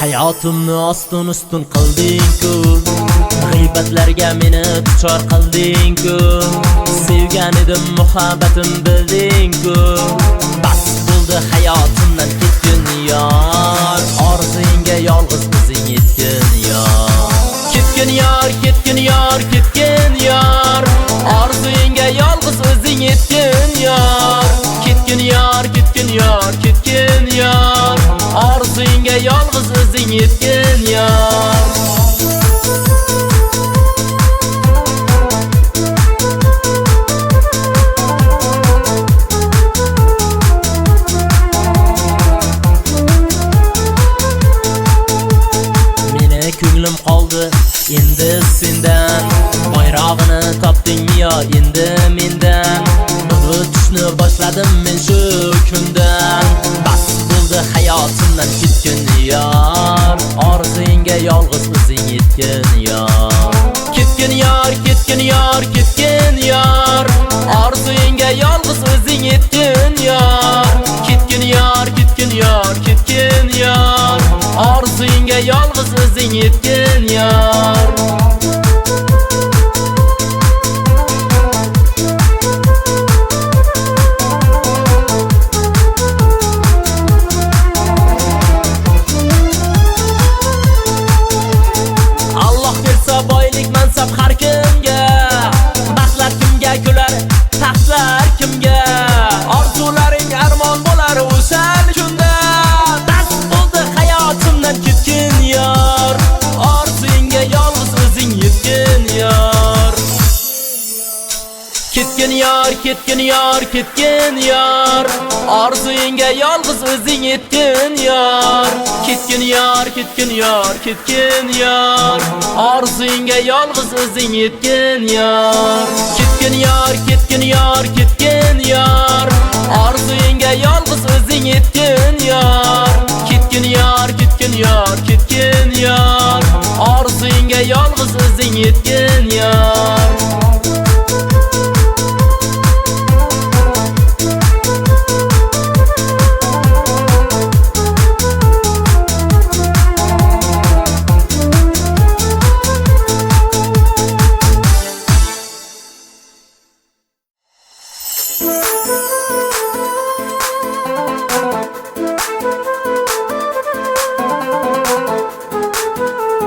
Hayotimni ostin ustun qilding-ku. G'iybatlarga meni duchor qilding-ku. Sevgan edim muhabbatim bilding-ku. Bas bo'ldi hayotimdan ketgin yo Ketgin yor, ketgin yor, ketgin yor Orzingga yolg'iz o'zing yetgin yor Meni ko'nglim qoldi endi sendan Bayrog'ini topdingmi yo endi mendan Unutishni boshladim men shu kundan. Bas bo'ldi hayotimdan ketgin yor. Orzingga yolg'iz o'zing yetgin yor. Ketgin yor, ketgin yor, ketgin yor. Orzingga yolg'iz o'zing yetgin yor. Ketgin yor, ketgin yor, ketgin yor. Orzingga yolg'iz o'zing yetgin yor. Ketgin yor, ketgin yor, ketgin yor Orzuyingga yolg'iz o'zing yetgin yor Ketgin yor, ketgin yor, ketgin yor Orzuyingga yolg'iz o'zing yetgin yor Ketgin yor, ketgin yor, ketgin yor Orzuyingga yolg'iz o'zing yetgin yor Ketgin yor, ketgin yor, ketgin yor Orzuyingga yolg'iz o'zing yetgin yor Peace.